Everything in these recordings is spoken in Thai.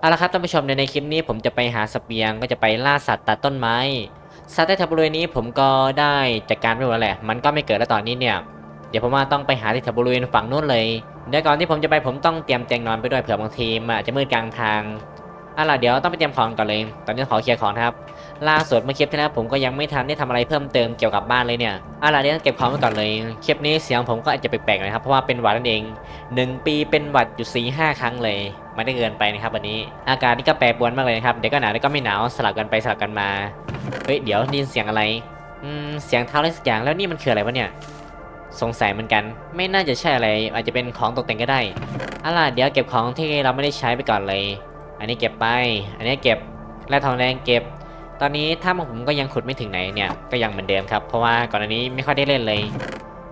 เอาละครับท่านผู้ชมในในคลิปนี้ผมจะไปหาสเปียงก็จะไปล่าสัตว์ตัดต้นไม้สัตว์ในแถบบริเวณนี้ผมก็ได้จัดการไปหมดแล้วแหละ มันก็ไม่เกิดแล้วตอนนี้เนี่ย เดี๋ยวผมว่าต้องไปหาที่แถบบริเวณฝั่งนู้นเลยเดี๋ยวก่อนที่ผมจะไปผมต้องเตรียมเตียงนอนไปด้วยเผื่อบางทีมันอาจจะมืดกลางทาง เอาล่ะเดี๋ยวต้องไปเตรียมของก่อนเลย ตอนนี้ขอเคลียร์ของนะครับ ล่าสุดเมื่อคลิปที่แล้วผมก็ยังไม่ทันได้ทำอะไรเพิ่มเติมเกี่ยวกับบ้านเลยเนี่ยเอาล่ะเดี๋ยวเก็บของไว้ก่อนเลย คลิปนี้เสียงผมก็อาจจะแปลกๆนะครับ เพราะว่าเป็นหวัดนั่นเองหนึ่งปีเป็นหวัดอยู่4ีห้าครั้งเลย ไม่ได้เกินไปนะครับวันนี้ อากาศนี่ก็แปรปรวนมากเลยนะครับ เดี๋ยวก็หนาวเดี๋ยวก็ไม่หนาวสลับกันไปสลับกันมา เฮ้ยเดี๋ยวได้ยินเสียงอะไร อืมเสียงเท้าอะไรสักอย่างแล้วนี่มันคืออะไรวะเนี่ย สงสัยเหมือนกัน ไม่น่าจะใช่อะไร อาจจะเป็นของตกแต่งก็ได้เอาล่ะเดี๋ยวเก็บของที่เราไม่ได้ใช้ไปก่อนเลย อันนี้เก็บไป อันนี้เก็บและทองแดงเก็บ ตอนนี้ถ้าผมก็ยังขุดไม่ถึงไหนเนี่ยก็ยังเหมือนเดิมครับเพราะว่าก่อนอันนี้ไม่ค่อยได้เล่นเลย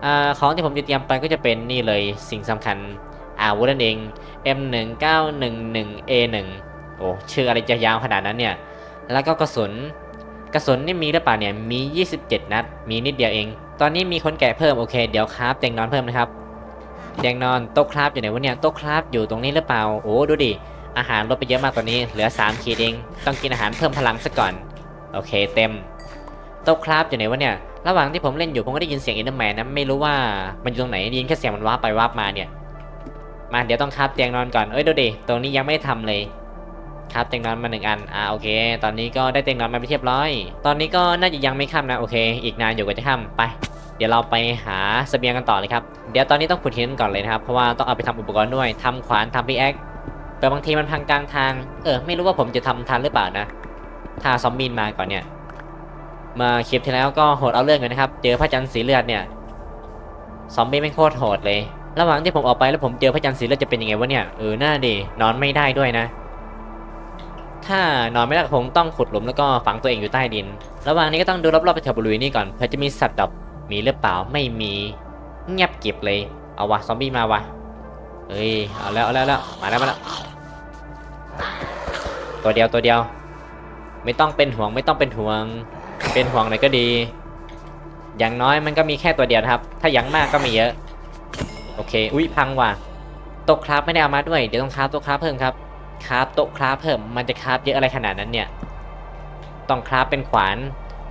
อ่าของที่ผมจะเตรียมไปก็จะเป็นนี่เลยสิ่งสำคัญอาวุธนั่นเอง M1911A1 โอ้ชื่ออะไรจะยาวขนาดนั้นเนี่ย แล้วก็กระสุน กระสุนนี่มีหรือเปล่าเนี่ย มี 27 นัด มีนิดเดียวเอง ตอนนี้มีคนแกะเพิ่มโอเค เดี๋ยวคราฟเตียงนอนเพิ่มนะครับเตียงนอนโต๊ะคราฟอยู่ไหนวะเนี่ย โต๊ะคราฟอยู่ตรงนี้หรือเปล่า โอ้ดูดิ อาหารลดไปเยอะมากตอนนี้ เหลือ3ขีดเอง ต้องกินอาหารเพิ่มพลังซะก่อน โอเคเต็มโต๊ะคราฟอยู่ไหนวะเนี่ย ระหว่างที่ผมเล่นอยู่ผมก็ได้ยินเสียงอินเตอร์แมนนะ ไม่รู้ว่ามันอยู่ตรงไหนได้ยินแค่เสียงมันวาไปวามาเนี่ย มาเดี๋ยวต้องคราฟเตียงนอนก่อน เอ้ยดูดิตรงนี้ยังไม่ได้ทำเลยคราฟเตียงนอนมาหนึ่งอัน อ่าโอเค ตอนนี้ก็ได้เตียงนอนมาไปเรียบร้อย ตอนนี้ก็น่าจะยังไม่ค่ำนะ โอเค อีกนานอยู่กว่าจะค่ำไป เดี๋ยวเราไปหาเสบียงกันต่อเลยครับ เดี๋ยวตอนนี้ต้องขุดหินก่อนเลยนะครับ เพราะว่าต้องเอาไปทำอุปกรณ์ด้วยทำขวานทำพิกแอค แต่บางทีมันพังกลางทาง เออ ไม่รู้ว่าผมจะทำทันหรือเปล่านะ ถ้าซอมบี้มาก่อนเนี่ย มาคลิปที่แล้วก็โหดเอาเรื่องกันนะครับ เจอพระจันทร์สีเลือดเนี่ย ซอมบี้ไม่โคตรโหดเลย ระหว่างที่ผมออกไปแล้วผมเจอพระจันทร์สีเลือดจะเป็นยังไงวะเนี่ย เออ น่าดี นอนไม่ได้ด้วยนะ ถ้านอนไม่ได้ก็คงต้องขุดหลุมแล้วก็ฝังตัวเองอยู่ใต้ดิน ระหว่างนี้ก็ต้องดูรอบๆไปแถวบริเวณนี้ก่อน เพื่อจะมีสัตว์ดับ มีหรือเปล่า ไม่มี เงียบเกริบเลย เอาวะซอมบี้มาวะเฮ้ย เอาแล้วเอาแล้วมาแล้วมาแล้ว ตัวเดียวตัวเดียว ไม่ต้องเป็นห่วงไม่ต้องเป็นห่วง เป็นห่วงหน่อยก็ดี อย่างน้อยมันก็มีแค่ตัวเดียวครับ ถ้าอย่างมากก็มีเยอะ โอเค อุ้ยพังว่ะโต๊ะคราฟไม่ได้เอามาด้วย เดี๋ยวต้องคราฟโต๊ะคราฟเพิ่มครับ คราฟโต๊ะคราฟเพิ่ม มันจะคราฟเยอะอะไรขนาดนั้นเนี่ย ต้องคราฟเป็นขวาน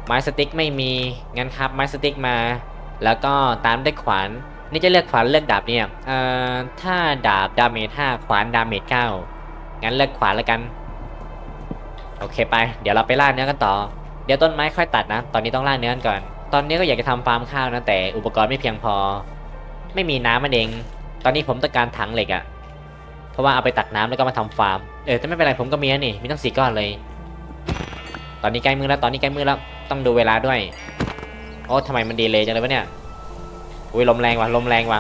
ไม้สติ๊กไม่มี งั้นคราฟไม้สติ๊กมา แล้วก็ตามด้วยขวาน นี่จะเลือกขวานเลือกดาบเนี่ย เอ่อ ถ้าดาบดาเมจ5ขวานดาเมจ9 งั้นเลือกขวานแล้วกัน โอเคไป เดี๋ยวเราไปล่าเนื้อกันต่อ เดี๋ยวต้นไม้ค่อยตัดนะ ตอนนี้ต้องล่าเนื้อกันก่อน ตอนนี้ก็อยากจะทำฟาร์มข้าวนะแต่อุปกรณ์ไม่เพียงพอ ไม่มีน้ำมันเอง ตอนนี้ผมต้องการถังเหล็กอะเพราะว่าเอาไปตักน้ำแล้วก็มาทำฟาร์ม เออแต่ไม่เป็นไรผมก็มีนะนี่ มีตั้งสี่ก้อนเลย ตอนนี้ใกล้มือแล้ว ตอนนี้ใกล้มือแล้ว ต้องดูเวลาด้วย โอ้ทำไมมันดีเลยจังเลยวะเนี่ย อุ้ยลมแรงว่ะ ลมแรงว่ะ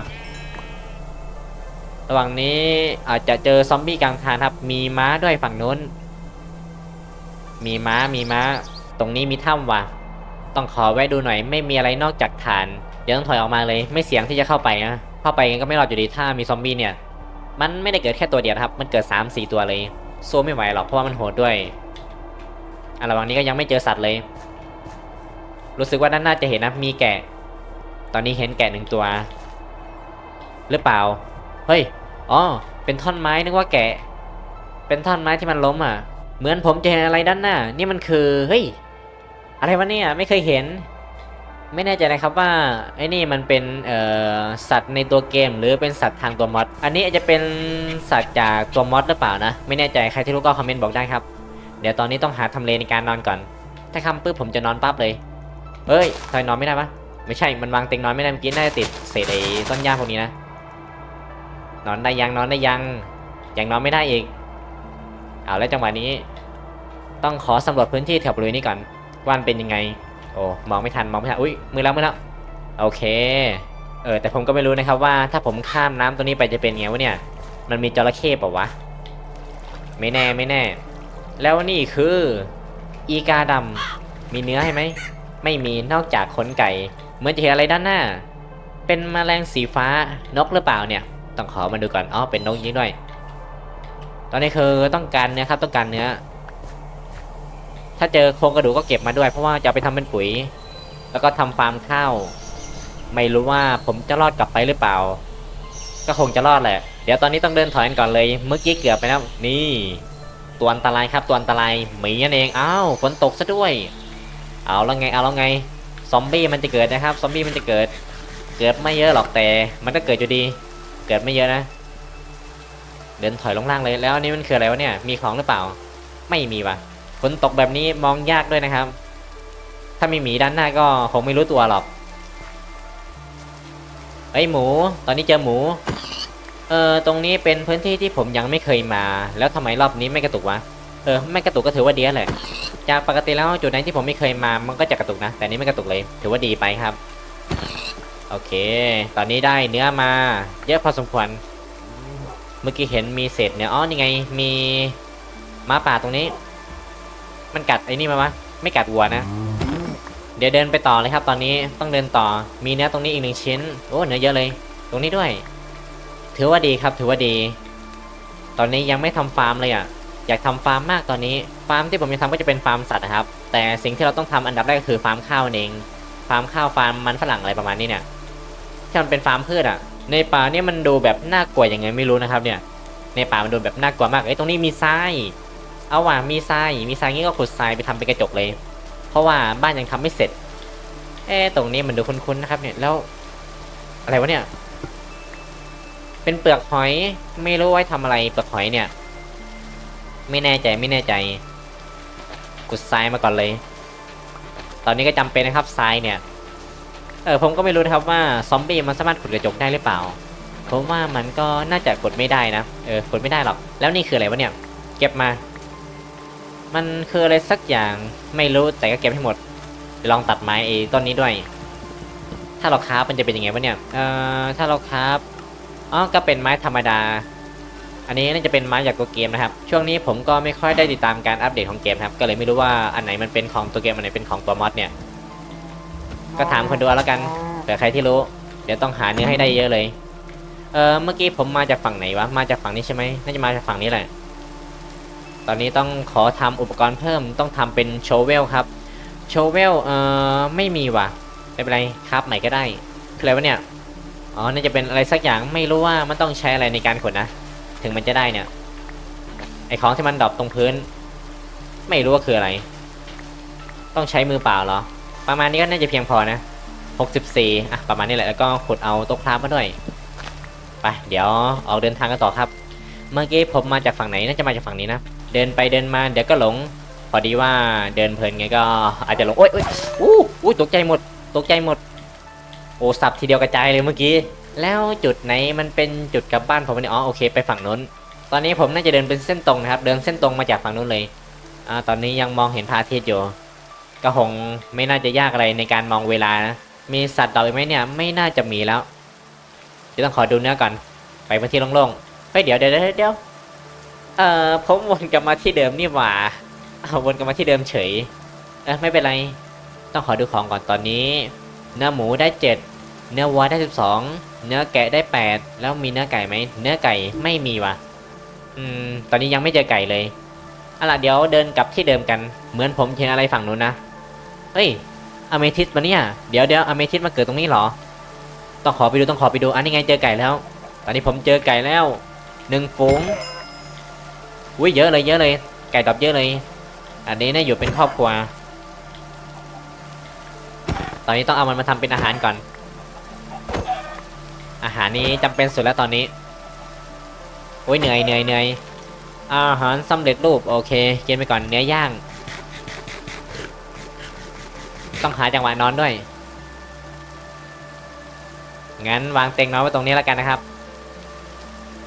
ระหว่างนี้อาจจะเจอซอมบี้กลางทางครับ มีม้าด้วยฝั่งนู้น มีม้ามีม้า ตรงนี้มีถ้ำว่ะ ต้องขอแวะดูหน่อยไม่มีอะไรนอกจากฐาน เดี๋ยวต้องถอยออกมาเลย ไม่เสี่ยงที่จะเข้าไปนะ เข้าไปก็ไม่รอดอยู่ดีถ้ามีซอมบี้เนี่ย มันไม่ได้เกิดแค่ตัวเดียวครับ มันเกิด 3 4 ตัวเลยสู้ไม่ไหวหรอกเพราะว่ามันโหดด้วยอะระหว่างนี้ก็ยังไม่เจอสัตว์เลย รู้สึกว่าด้านหน้าจะเห็นนะมีแกะ ตอนนี้เห็นแกะหนึ่งตัว หรือเปล่า เฮ้ย อ๋อ เป็นท่อนไม้นึกว่าแกะ เป็นท่อนไม้ที่มันล้มอะ เหมือนผมจะเห็นอะไรด้านหน้า นี่มันคือ เฮ้ย อะไรวะเนี่ย ไม่เคยเห็น ไม่แน่ใจนะครับว่าไอ้นี่มันเป็นเอ่อสัตว์ในตัวเกม หรือเป็นสัตว์ทางตัวมอด อันนี้อาจจะเป็นสัตว์จากตัวมอดหรือเปล่านะ ไม่แน่ใจใครที่รู้ก็คอมเมนต์บอกได้ครับ เดี๋ยวตอนนี้ต้องหาทำเลในการนอนก่อน ถ้าคำปุ๊บผมจะนอนปั๊บเลยเฮ้ยทำไมนอนไม่ได้ปะไม่ใช่ มันวางเตียงนอนไม่ได้เมื่อกี้น่าจะติดเศษไอ้ต้นหญ้าพวกนี้นะ นอนได้ยังนอนได้ยังยังนอนไม่ได้อีกเอาแล้วจังหวะนี้ ต้องขอสำรวจพื้นที่แถวบริเวณนี้ก่อนว่ามันเป็นยังไง โอ้มองไม่ทันมองไม่ทันอุ้ยมือแล้วมือแล้วโอเคเออแต่ผมก็ไม่รู้นะครับว่าถ้าผมข้ามน้ำตัวนี้ไปจะเป็นไงวะเนี่ย มันมีจระเข้เปล่าวะ ไม่แน่ไม่แน่ แล้วนี่คือ อีกาดำมีเนื้อให้ไหมไม่มีนอกจากขนไก่เหมือนจะเห็นอะไรด้านหน้า เป็นแมลงสีฟ้านกหรือเปล่าเนี่ย ต้องขอมาดูก่อนอ๋อเป็นนกจริงด้วย ตอนนี้คือต้องการเนื้อครับต้องการเนื้อ ถ้าเจอโครงกระดูกก็เก็บมาด้วย เพราะว่าจะไปทำเป็นปุ๋ย แล้วก็ทำฟาร์มข้าว ไม่รู้ว่าผมจะรอดกลับไปหรือเปล่า ก็คงจะรอดแหละ เดี๋ยวตอนนี้ต้องเดินถอยกันก่อนเลย เมื่อกี้เกือบไปแล้วนี่ ตัวอันตรายครับตัวอันตรายหมีนั่นเองอ้าวฝนตกซะด้วย เอาแล้วไงเอาแล้วไงซอมบี้มันจะเกิดนะครับซอมบี้มันจะเกิด เกิดไม่เยอะหรอกแต่มันก็เกิดอยู่ดี เกิดไม่เยอะนะ เดินถอยลงล่างเลยแล้วอันนี้มันคืออะไรวะเนี่ย มีของหรือเปล่า ไม่มีวะฝนตกแบบนี้มองยากด้วยนะครับ ถ้ามีหมีด้านหน้าก็คงไม่รู้ตัวหรอกเอ้ยหมู ตอนนี้เจอหมู เออตรงนี้เป็นพื้นที่ที่ผมยังไม่เคยมา แล้วทำไมรอบนี้ไม่กระตุกวะ เออ ไม่กระตุกก็ถือว่าดีแหละ จากปกติแล้วจุดไหนที่ผมไม่เคยมา มันก็จะกระตุกนะ แต่นี้ไม่กระตุกเลย ถือว่าดีไปครับ โอเค ตอนนี้ได้เนื้อมา เยอะพอสมควร เมื่อกี้เห็นมีเศษเนื้ออ๋อนี่ไง มีม้าป่าตรงนี้ มันกัดไอ้นี่มาวะ ไม่กัดวัวนะ เดี๋ยวเดินไปต่อเลยครับ ตอนนี้ต้องเดินต่อ มีเนื้อตรงนี้อีกหนึ่งชิ้น โอ้เนื้อเยอะเลย ตรงนี้ด้วย ถือว่าดีครับ ถือว่าดี ตอนนี้ยังไม่ทำฟาร์มเลยอะ อยากทำฟาร์มมากตอนนี้ ฟาร์มที่ผมจะทำก็จะเป็นฟาร์มสัตว์นะครับ แต่สิ่งที่เราต้องทำอันดับแรกก็คือฟาร์มข้าวนั่นเอง ฟาร์มข้าวฟาร์มมันฝรั่งอะไรประมาณนี้เนี่ย ที่มันเป็นฟาร์มพืชอะ ในป่าเนี่ยมันดูแบบน่ากลัวยังไงไม่รู้นะครับ เนี่ย ในป่ามันดูแบบน่ากลัวมากเอ้ตรงนี้มีทรายเอาว่ะมีทรายมีทรายงี้ก็ขุดทรายไปทำเป็นกระจกเลย เพราะว่าบ้านยังทำไม่เสร็จเอ๊ะตรงนี้มันดูคุ้นๆนะครับ เนี่ยแล้ว อะไรวะเนี่ย เป็นเปลือกหอย ไม่รู้ไว้ทำอะไรเปลือกหอยเนี่ย ไม่แน่ใจไม่แน่ใจขุดทรายมาก่อนเลย ตอนนี้ก็จำเป็นนะครับทรายเนี่ย เออผมก็ไม่รู้นะครับว่าซอมบี้มันสามารถขุดกระจกได้หรือเปล่าผมว่ามันก็น่าจะขุดไม่ได้นะ เออขุดไม่ได้หรอก แล้วนี่คืออะไรวะเนี่ย เก็บมา มันคืออะไรสักอย่างไม่รู้แต่ก็เก็บให้หมดลองตัดไม้ไอ้ต้นนี้ด้วย ถ้าเราคราฟมันจะเป็นยังไงวะเนี่ย เอ่อ ถ้าเราคราฟอ๋อ ก็เป็นไม้ธรรมดา อันนี้น่าจะเป็นไม้จากตัวเกมนะครับ ช่วงนี้ผมก็ไม่ค่อยได้ติดตามการอัปเดตของเกมครับ ก็เลยไม่รู้ว่าอันไหนมันเป็นของตัวเกมอันไหนเป็นของตัวมอดเนี่ย ก็ถามคนดูเอาแล้วกันเผื่อใครที่รู้ เดี๋ยวต้องหาเนื้อให้ได้เยอะเลย เออเมื่อกี้ผมมาจากฝั่งไหนวะ มาจากฝั่งนี้ใช่ไหมน่าจะมาจากฝั่งนี้แหละ ตอนนี้ต้องขอทำอุปกรณ์เพิ่ม ต้องทำเป็นโชเวลครับ โชเวล เอ่อไม่มีว่ะ ไม่เป็นไรครับใหม่ก็ได้ คืออะไรวะเนี่ย อ๋อ น่าจะเป็นอะไรสักอย่าง ไม่รู้ว่ามันต้องใช้อะไรในการขุดนะ ถึงมันจะได้เนี่ย ไอของที่มันดรอปตรงพื้น ไม่รู้ว่าคืออะไร ต้องใช้มือเปล่าเหรอ ประมาณนี้ก็น่าจะเพียงพอนะ 64 อะ ประมาณนี้แหละ แล้วก็ขุดเอาโต๊ะคราฟมาด้วย ไป เดี๋ยวออกเดินทางกันต่อครับ เมื่อกี้ผมมาจากฝั่งไหน น่าจะมาจากฝั่งนี้นะ เดินไปเดินมา เดี๋ยวก็หลง พอดีว่าเดินเพลินไงก็อาจจะหลง โอ๊ยโอ๊ยอู้อู้ตกใจหมด ตกใจหมด โอ้สับทีเดียวกระจายเลยเมื่อกี้ แล้วจุดไหนมันเป็นจุดกลับบ้านผมเนี่ยอ๋อ โอเค ไปฝั่งนู้น ตอนนี้ผมน่าจะเดินเป็นเส้นตรงนะครับ เดินเส้นตรงมาจากฝั่งนู้นเลย อ่า ตอนนี้ยังมองเห็นพระอาทิตย์อยู่ ก็คงไม่น่าจะยากอะไรในการมองเวลานะ มีสัตว์ดอกอีกไหมเนี่ยไม่น่าจะมีแล้วเดี๋ยวต้องขอดูเนื้อก่อน ไปพื้นที่โล่งๆเฮ้ยเดี๋ยวเดี๋ยวเดี๋ยวเดี๋ยวเอ่อผมวนกลับมาที่เดิมนี่หว่าเอาวนกลับมาที่เดิมเฉยเออไม่เป็นไร ต้องขอดูของก่อนตอนนี้ เนื้อหมูได้เจ็ดเนื้อวัวได้สิบสองเนื้อแกะได้แปดแล้วมีเนื้อไก่ไหมเนื้อไก่ไม่มีว่ะ อืม ตอนนี้ยังไม่เจอไก่เลยเอาล่ะเดี๋ยวเดินกลับที่เดิมกัน เหมือนผมเห็นอะไรฝั่งนู้นนะ เฮ้ยอเมทิสมาเนี่ย เดี๋ยวเดี๋ยวอเมทิสมาเกิดตรงนี้เหรอ ต้องขอไปดูต้องขอไปดู อันนี้ไงเจอไก่แล้ว ตอนนี้ผมเจอไก่แล้วหนึ่งฝูงอุ้ยเยอะเลยเยอะเลย ไก่ดอบเยอะเลย อันนี้เนี่ยอยู่เป็นครอบครัว ตอนนี้ต้องเอามันมาทำเป็นอาหารก่อน อาหารนี้จำเป็นสุดแล้วตอนนี้โอ้ยเหนื่อยเหนื่อยเหนื่อยอาหารสำเร็จรูปโอเคกินไปก่อนเนื้อย่าง ต้องหาจังหวะนอนด้วย งั้นวางเตียงนอนไว้ตรงนี้แล้วกันนะครับ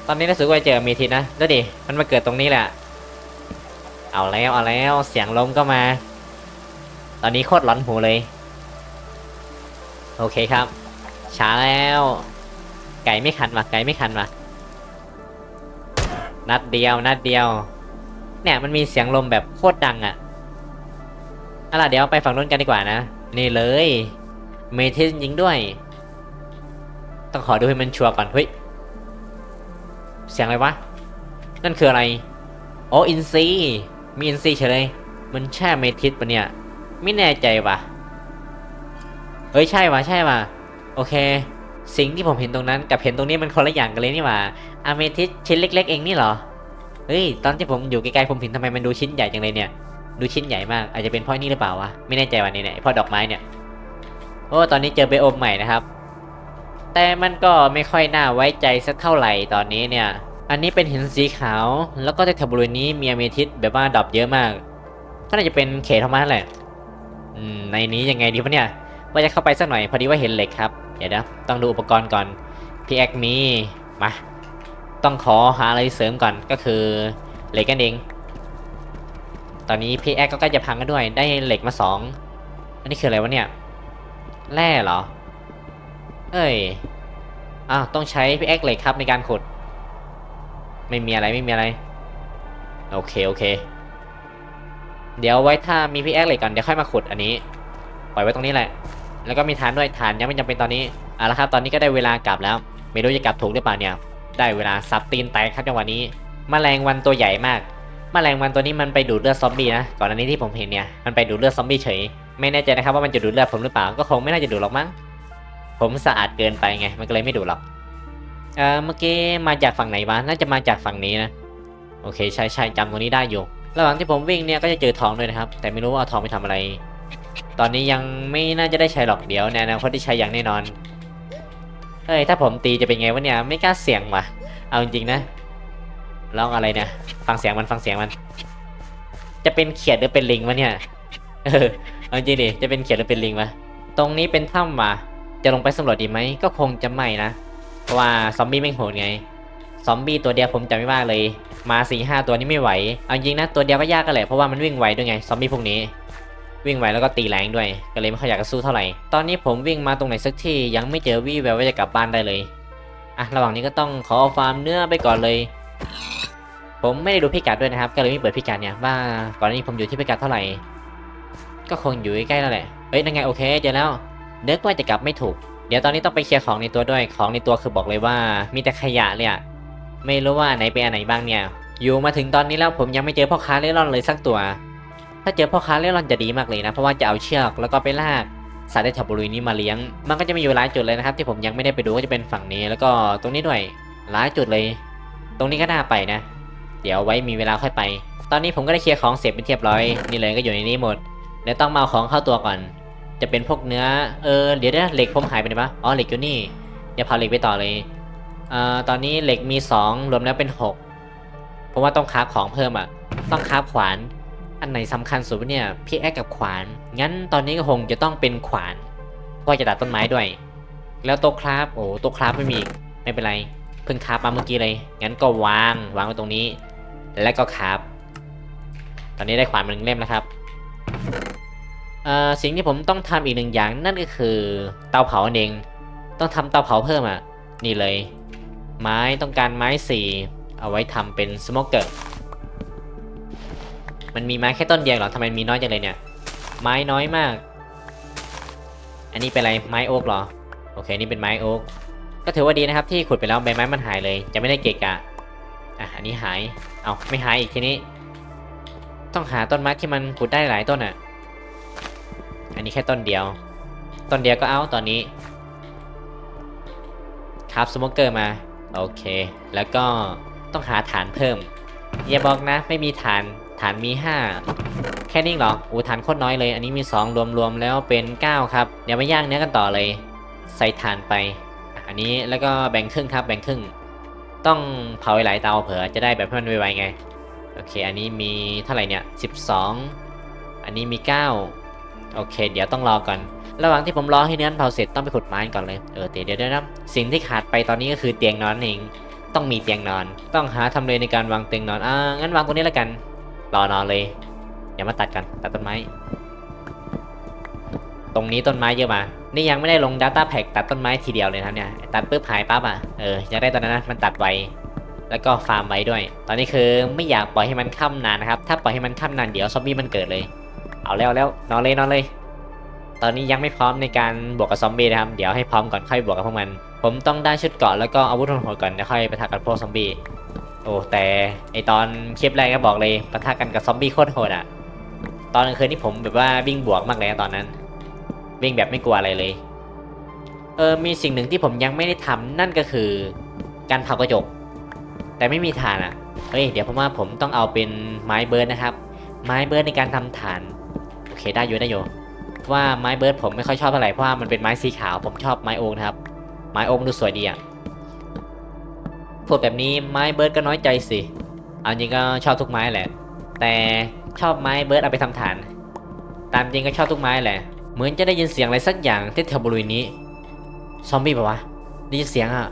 ตอนนี้รู้สึกว่าเจอมีทิศนะแล้วดิ มันมาเกิดตรงนี้แหละ เอาแล้วเอาแล้วเสียงลมก็มา ตอนนี้โคตรร้อนหูเลย โอเคครับ ช้าแล้ว ไก่ไม่ขันวะไก่ไม่ขันวะนัดเดียวนัดเดียว เนี่ยมันมีเสียงลมแบบโคตรดังอะ่ะ เอาล่ะเดี๋ยวไปฝั่งนู้นกันดีกว่านะ นี่เลย เมทิสยิงด้วย ต้องขอดูให้มันชัวร์ก่อนเฮ้ยเสียงอะไรวะ นั่นคืออะไร โอ้อินซีมีอินซีเฉยเลย มันใช่เมทิสปะเนี่ย ไม่แน่ใจว่ะ เฮ้ยใช่ว่ะใช่ว่ะ โอเค สิ่งที่ผมเห็นตรงนั้นกับเห็นตรงนี้มันคนละอย่างกันเลยนี่หว่าอะเมทิสชิ้นเล็ก ๆ เองนี่เหรอ เฮ้ยตอนที่ผมอยู่ไกลๆผมเห็นทำไมมันดูชิ้นใหญ่จังเลยเนี่ย ดูชิ้นใหญ่มาก อาจจะเป็นเพราะนี่หรือเปล่าวะ ไม่แน่ใจวันนี้เนี่ยเพราะดอกไม้เนี่ย โอ้ ตอนนี้เจอไบโอมใหม่นะครับ แต่มันก็ไม่ค่อยน่าไว้ใจสักเท่าไหร่ตอนนี้เนี่ย อันนี้เป็นหินสีขาว แล้วก็ในแถบบริเวณนี้มีอะเมทิสแบบว่าดรอปเยอะมาก ก็น่าจะเป็นเขตธรรมะแหละในนี้ยังไงดีวะเนี่ย ว่าจะเข้าไปสักหน่อยพอดีว่าเห็นเหล็กครับ เดี๋ยวนะ ต้องดูอุปกรณ์ก่อน พี่แอคมี มา ต้องขอหาอะไรเสริมก่อนก็คือเหล็กกันเอง ตอนนี้พี่แอคก็ใกล้จะพังกันด้วย ได้เหล็กมาสองอันนี้คืออะไรวะเนี่ย แร่เหรอ เอ้ย อ้าวต้องใช้พี่แอคเหล็กครับในการขุด ไม่มีอะไรไม่มีอะไร โอเคโอเค เดี๋ยวไว้ถ้ามีพี่แอคเหล็กก่อนเดี๋ยวค่อยมาขุดอันนี้ ปล่อยไว้ตรงนี้แหละ แล้วก็มีฐานด้วยฐานยังไม่จำเป็นตอนนี้เอาละครับ ตอนนี้ก็ได้เวลากลับแล้ว ไม่รู้จะกลับถูกหรือเปล่าเนี่ย ได้เวลาซับตีนแตกครับจังหวะนี้แมลงวันตัวใหญ่มาก แมลงวันตัวนี้มันไปดูดเลือดซอมบี้นะก่อนอันนี้ที่ผมเห็นเนี่ยมันไปดูดเลือดซอมบี้เฉยไม่แน่ใจนะครับว่ามันจะดูดเลือดผมหรือเปล่าก็คงไม่น่าจะดูดหรอกมั้งผมสะอาดเกินไปไงมันก็เลยไม่ดูดหรอกเออเมื่อกี้มาจากฝั่งไหนวะน่าจะมาจากฝั่งนี้นะโอเคใช่ใช่จำตรงนี้ได้อยู่ระหว่างที่ผมวิ่งเนี่ยก็จะเจอทองด้วยนะครับ แต่ไม่รู้ว่าเอาทองไปทำอะไร ตอนนี้ยังไม่น่าจะได้ใช้หรอกเดี๋ยวในอนาคตได้ใช้อย่างแน่นอนเฮ้ยถ้าผมตีจะเป็นไงวะเนี่ยไม่กล้าเสี่ยงว่ะเอาจริงๆนะ ร้องอะไรเนี่ย ฟังเสียงมันฟังเสียงมัน จะเป็นเขียดหรือเป็นลิงวะเนี่ย เออเอาจริงดิ จะเป็นเขียดหรือเป็นลิงวะ ตรงนี้เป็นถ้ำว่ะ จะลงไปสำรวจดีไหม ก็คงจะไม่นะ เพราะว่าซอมบี้ไม่งโหดไง ซอมบี้ตัวเดียวผมจำไม่มาเลย มาสี่ห้าตัวนี้ไม่ไหว เอาจริงนะตัวเดียวก็ยากกันแหละ เพราะว่ามันวิ่งไวด้วยไง ซอมบี้พวกนี้ วิ่งไวแล้วก็ตีแรงด้วย ก็เลยไม่ค่อยอยากจะสู้เท่าไหร่ ตอนนี้ผมวิ่งมาตรงไหนสักที่ยังไม่เจอวี่แววว่าจะกลับบ้านได้เลย อะ ระหว่างนี้ก็ต้องขอฟาร์มเนื้อไปก่อนเลย ผมไม่ได้ดูพิกัดด้วยนะครับ ก็เลยไม่เปิดพิกัดเนี่ยว่าก่อนหน้านี้ผมอยู่ที่พิกัดเท่าไหร่ ก็คงอยู่ใกล้ๆแล้วแหละ เฮ้ยนั่นไงโอเคเจอแล้วเนึกว่าจะกลับไม่ถูก เดี๋ยวตอนนี้ต้องไปเคลียร์ของในตัวด้วย ของในตัวคือบอกเลยว่า มีแต่ขยะเลยอะไม่รู้ว่าไหนเป็นอันไหนบ้างเนี่ย อยู่มาถึงตอนนี้แล้วผมยังไม่เจอพ่อค้าเล่ร่อนเลยสักตัว ถ้าเจอพ่อค้าเล่ร่อนจะดีมากเลยนะ เพราะว่าจะเอาเชือกแล้วก็ไปลากสัตว์ในแถบบริเวณนี้มาเลี้ยง มันก็จะมีอยู่หลายจุดเลยนะครับ ที่ผมยังไม่ได้ไปดูก็จะเป็นฝั่งนี้ แล้วก็ตรงนี้ด้วยหลายจุดเลย ตรงนี้ก็น่าไปนะ เดี๋ยวไว้มีเวลาค่อยไป ตอนนี้ผมก็ได้เคลียร์ของเสร็จเป็นเรียบร้อย นี่เลยก็อยู่ในนี้หมด เดี๋ยวต้องมาเอาของเข้าตัวก่อน จะเป็นพวกเนื้อ เออ เดี๋ยวนะเหล็กผมหายไปไหนปะอ๋อ เหล็กอยู่นี่ เดี๋ยวพาเหล็กไปต่อเลยเอ่อตอนนี้เหล็กมี 2 รวมแล้วเป็น6เพราะว่าต้องคาฟของเพิ่มอะ ต้องคาฟขวาน อันไหนสำคัญสุดเนี่ย พี่แอคกับขวาน งั้นตอนนี้ก็คงจะต้องเป็นขวาน เพราะจะตัดต้นไม้ด้วย แล้วโต๊ะคราฟ โอ้โต๊ะคราฟไม่มี ไม่เป็นไร เพิ่งคาฟมาเมื่อกี้เลย งั้นก็วางวางไว้ตรงนี้ แล้วก็คาฟตอนนี้ได้ขวานมาหนึ่งเล่มแล้วครับเอ่อสิ่งที่ผมต้องทำอีกหนึ่งอย่างนั่นก็คือเตาเผานั่นเอง ต้องทำเตาเผาเพิ่มอะ นี่เลย ไม้ต้องการไม้สี่เอาไว้ทำเป็นสโมกเกอร์มันมีไม้แค่ต้นเดียวเหรอทำไมมีน้อยจังเลยเนี่ย ไม้น้อยมาก อันนี้เป็นอะไรไม้โอ๊กเหรอ โอเค นี่เป็นไม้โอ๊ก ก็ถือว่าดีนะครับที่ขุดไปแล้วใบไม้มันหายเลย จะไม่ได้เกะกะอะอันนี้หาย เอาไม่หายอีกทีนี้ ต้องหาต้นไม้ที่มันขุดได้หลายต้นอะ อันนี้แค่ต้นเดียว ต้นเดียวก็เอาตอนนี้ครับสโมเกอร์มา โอเค แล้วก็ต้องหาฐานเพิ่มอย่าบอกนะ ไม่มีฐานฐานมี 5 แค่นี้หรออูฐานโคตรน้อยเลย อันนี้มี 2 รวมๆแล้วเป็น 9 ครับ เดี๋ยวมาย่างเนื้อกันต่อเลย ใส่ฐานไป อันนี้แล้วก็แบ่งครึ่งครับแบ่งครึ่ง ต้องเผาหลายเตาเผื่อจะได้แบบให้มันไวๆไง โอเค อันนี้มีเท่าไหร่เนี่ย 12 อันนี้มี 9 โอเค เดี๋ยวต้องรอก่อน ระหว่างที่ผมรอให้เนื้อเผาเสร็จต้องไปขุดไม้ก่อนเลย เออเดี๋ยวเดี๋ยวนะสิ่งที่ขาดไปตอนนี้ก็คือเตียงนอนนั่นเอง ต้องมีเตียงนอน ต้องหาทำเลในการวางเตียงนอน อ่า งั้นวางตรงนี้แล้วกัน รอนอนเลย อย่ามาตัดกัน ตัดต้นไม้ ตรงนี้ต้นไม้เยอะมา นี่ยังไม่ได้ลง Data Pack ตัดต้นไม้ทีเดียวเลยครับเนี่ย ตัดปุ๊บหายปั๊บอะ เอออยากได้ตอนนั้นนะมันตัดไว แล้วก็ฟาร์มไว้ด้วย ตอนนี้คือไม่อยากปล่อยให้มันค่ำนานนะครับ ถ้าปล่อยให้มันค่ำนานเดี๋ยวซอมบี้มันเกิดเลย เอาแล้วแล้วนอนเลยนอนเลย ตอนนี้ยังไม่พร้อมในการบวกกับซอมบี้นะครับ เดี๋ยวให้พร้อมก่อนค่อยบวกกับพวกมัน ผมต้องได้ชุดเกราะแล้วก็อาวุธโหดก่อนแล้วค่อยปะทะกับพวกซอมบี้ โอ้แต่ไอตอนคลิปแรกก็บอกเลยปะทะกันกับซอมบี้โคตรโหดอะ ตอนกลางคืนนี่ผมแบบว่าวิ่งบวกมากเลยนะตอนนั้น วิ่งแบบไม่กลัวอะไรเลย เออมีสิ่งหนึ่งที่ผมยังไม่ได้ทำนั่นก็คือ การเผากระจก แต่ไม่มีฐานอะเฮ้ยเดี๋ยวผมว่าผมต้องเอาเป็นไม้เบิร์ดนะครับ ไม้เบิร์ดในการทำฐานโอเคได้อยู่ได้อยู่เพราะว่าไม้เบิร์ดผมไม่ค่อยชอบเท่าไหร่เพราะว่ามันเป็นไม้สีขาวผมชอบไม้โอ๊กนะครับ ไม้โอ๊กดูสวยดีอะพูดแบบนี้ไม้เบิร์ดก็น้อยใจสิเอาจริงก็ชอบทุกไม้แหละ แต่ชอบไม้เบิร์ดเอาไปทำฐาน ตามจริงก็ชอบทุกไม้แหละ เหมือนจะได้ยินเสียงอะไรสักอย่างที่แถวบริเวณนี้ ซอมบี้ปะวะได้ยินเสียงอะ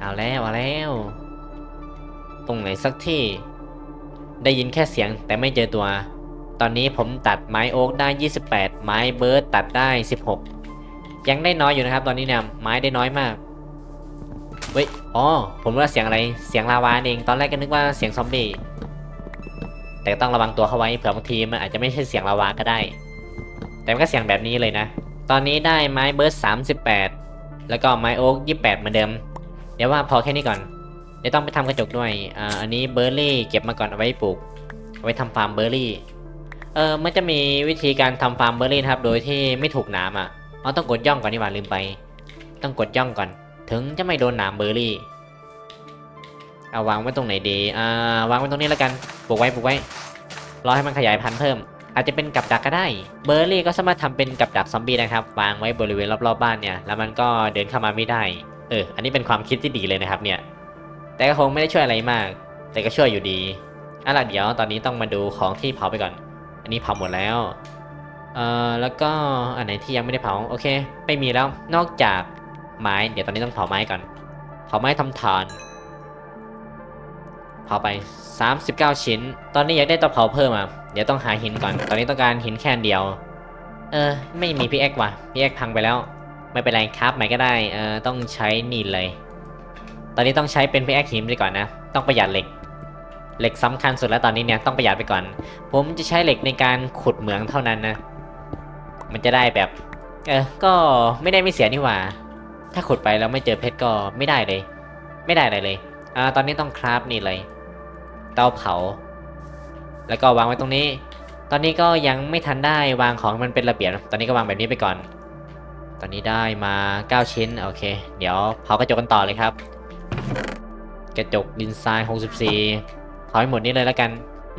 เอาแล้วเอาแล้ว ตรงไหนสักที่ ได้ยินแค่เสียงแต่ไม่เจอตัว ตอนนี้ผมตัดไม้โอ๊กได้ 28 ไม้เบิร์ดตัดได้ 16 ยังได้น้อยอยู่นะครับ ตอนนี้เนี่ยไม้ได้น้อยมากเฮ้ยอ๋อผมว่าเสียงอะไรเสียงลาวาเองตอนแรกก็นึกว่าเสียงซอมบี้แต่ต้องระวังตัวเข้าไว้เผื่อบางทีมันอาจจะไม่ใช่เสียงลาวาก็ได้ แต่มันก็เสียงแบบนี้เลยนะ ตอนนี้ได้ไม้เบิร์ด38 แล้วก็ไม้โอ๊ก28 เหมือนเดิม เดี๋ยวว่าพอแค่นี้ก่อน เดี๋ยวต้องไปทำกระจกด้วยอ่าอันนี้เบอร์รี่เก็บมาก่อนเอาไว้ปลูก เอาไว้ทำฟาร์มเบอร์รี่ เออมันจะมีวิธีการทำฟาร์มเบอร์รี่นะครับ โดยที่ไม่ถูกน้ำอะอ๋อต้องกดย่องก่อนนี่หว่าลืมไป ต้องกดย่องก่อน ถึงจะไม่โดนนามเบอร์รี่ เอาวางไว้ตรงไหนดี อ่าวางไว้ตรงนี้แล้วกัน ปลูกไว้ปลูกไว้ รอให้มันขยายพันธุ์เพิ่ม อาจจะเป็นกับดักก็ได้ เบอร์รี่ก็สามารถทำเป็นกับดักซอมบี้นะครับ วางไว้บริเวณรอบๆบ้านเนี่ย แล้วมันก็เดินเข้ามาไม่ได้ เออ อันนี้เป็นความคิดที่ดีเลยนะครับเนี่ย แต่ก็คงไม่ได้ช่วยอะไรมาก แต่ก็ช่วยอยู่ดีอะล่ะเดี๋ยวตอนนี้ต้องมาดูของที่เผาไปก่อน อันนี้เผาหมดแล้ว เอ่อ แล้วก็อันไหนที่ยังไม่ได้เผา โอเค ไม่มีแล้ว นอกจากไม้ เดี๋ยวตอนนี้ต้องเผาไม้ก่อน เผาไม้ทำฐาน เผาไป 39 ชิ้น ตอนนี้อยากได้เตาเผาเพิ่มอะ เดี๋ยวต้องหาหินก่อน ตอนนี้ต้องการหินแค่เดียว เออ ไม่มีพี่แอ็กว่ะ พี่แอ็กพังไปแล้ว ไม่เป็นไรครับใหม่ก็ได้ เออ ต้องใช้นี่เลย ตอนนี้ต้องใช้เป็นพี่แอ็กหินไปก่อนนะ ต้องประหยัดเหล็ก เหล็กสำคัญสุดแล้วตอนนี้เนี่ยต้องประหยัดไปก่อน ผมจะใช้เหล็กในการขุดเหมืองเท่านั้นนะ มันจะได้แบบ เออ ก็ไม่ได้ไม่เสียนี่หว่า ถ้าขุดไปแล้วไม่เจอเพชรก็ไม่ได้เลย ไม่ได้อะไรเลย อ่า ตอนนี้ต้องคราฟนี่เลย เตาเผา แล้วก็วางไว้ตรงนี้ ตอนนี้ก็ยังไม่ทันได้วางของมันเป็นระเบียบ ตอนนี้ก็วางแบบนี้ไปก่อน ตอนนี้ได้มา 9 ชิ้น โอเค เดี๋ยวเผากระจกกันต่อเลยครับ กระจกดินทราย 64เผาให้หมดนี้เลยแล้วกัน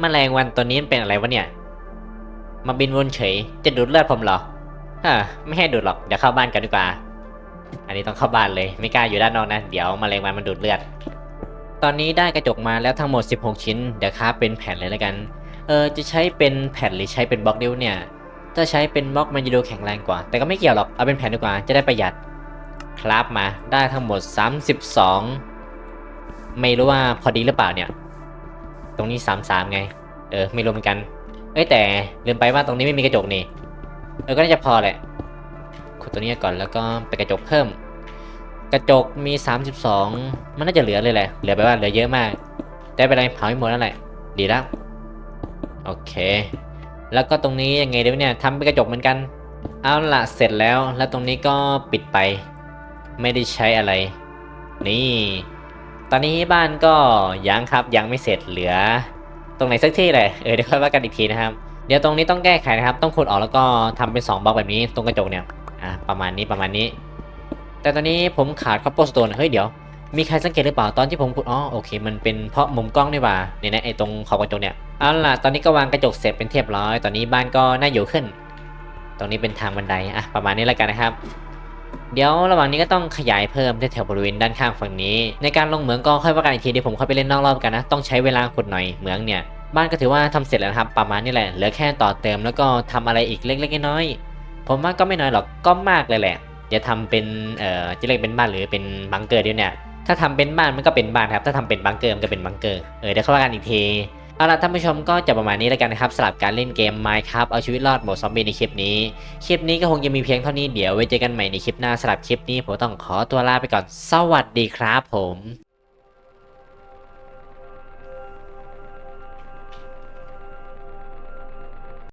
มแมลงวันตัวนี้มันเป็นอะไรวะเนี่ย มาบินวนเฉย จะดูดเลือดผมเหรอฮะไม่ให้ดูดหรอก เดี๋ยวเข้าบ้านกันดีกว่า อันนี้ต้องเข้าบ้านเลย ไม่กล้าอยู่ด้านนอกนะ เดี๋ยวมแมลงวันมันดูดเลือด ตอนนี้ได้กระจกมาแล้วทั้งหมด 16 ชิ้น เดี๋ยวคราฟเป็นแผ่นเลยแล้วกัน เออจะใช้เป็นแผ่นหรือใช้เป็นบล็อกเดียวเนี่ย ถ้าใช้เป็นบล็อกมันจะดูแข็งแรงกว่า แต่ก็ไม่เกี่ยวหรอก เอาเป็นแผ่นดีกว่า จะได้ประหยัด คราฟมา ได้ทั้งหมด 32 ไม่รู้ว่าพอดีหรือเปล่าเนี่ย ตรงนี้ 33 ไง เออไม่รู้เหมือนกัน เอ้ยแต่ลืมไปว่าตรงนี้ไม่มีกระจกนี่ เออก็น่าจะพอแหละขุดตัวนี้ก่อนแล้วก็ไปกระจกเพิ่ม กระจกมี 32 มันน่าจะเหลือเลยแหละ เหลือไปว่าเหลือเยอะมาก แต่เป็นไรเผาให้หมดแล้วแหละ ดีแล้ว โอเค แล้วก็ตรงนี้ยังไงเดี๋ยวเนี่ยทำเป็นกระจกเหมือนกัน เอาละเสร็จแล้ว แล้วตรงนี้ก็ปิดไป ไม่ได้ใช้อะไร นี่ ตอนนี้บ้านก็ยังครับยังไม่เสร็จเหลือ ตรงไหนสักที่เลย เออเดี๋ยวค่อยว่ากันอีกทีนะครับ เดี๋ยวตรงนี้ต้องแก้ไขนะครับ ต้องขุดออกแล้วก็ทำเป็น2บล็อกแบบนี้ ตรงกระจกเนี่ย อ่าประมาณนี้ประมาณนี้ แต่ตอนนี้ผมขาดคอปเปอร์สโตนเฮ้ยเดี๋ยว มีใครสังเกตหรือเปล่าตอนที่ผมขุดอ๋อโอเค มันเป็นเพราะมุมกล้องนี่หว่าเนี่ยนะไอ้ตรงขอบกระจกเนี่ยเอาล่ะตอนนี้ก็วางกระจกเสร็จเป็นเรียบร้อย ตอนนี้บ้านก็น่าอยู่ขึ้น ตรงนี้เป็นทางบันไดอะประมาณนี้แล้วกันนะครับ เดี๋ยวระหว่างนี้ก็ต้องขยายเพิ่มแถวบริเวณด้านข้างฝั่งนี้ ในการลงเหมืองก็ค่อยว่ากันอีกทีเดี๋ยวผมค่อยไปเล่นนอกรอบกันนะต้องใช้เวลาขุดหน่อยเหมืองเนี่ยบ้านก็ถือว่าทำเสร็จแล้วครับประมาณนี้แหละเหลือแค่ต่อเติมแล้วก็ทำอะไรอีกเล็กๆน้อยๆผมว่าก็ไม่น้อยหรอกก็มากเลยแหละ จะทำเป็นเอ่อจะเรียกเป็นบ้านหรือเป็นบังเกอร์เดียวเนี่ยถ้าทำเป็นบ้านมันก็เป็นบ้านครับถ้าทำเป็นบังเกอร์มันก็เป็นบังเกอร์เออเดี๋ยวเข้าว่ากันอีกทีเอาล่ะท่านผู้ชมก็จะประมาณนี้แล้วกันนะครับสำหรับการเล่นเกม Minecraft เอาชีวิตรอดโหมดซอมบี้ในคลิปนี้ คลิปนี้ก็คงจะมีเพียงเท่านี้เดี๋ยวไว้เจอกันใหม่ในคลิปหน้าสำหรับคลิปนี้ผมต้องขอตัวลาไปก่อนสวัสดีครับผม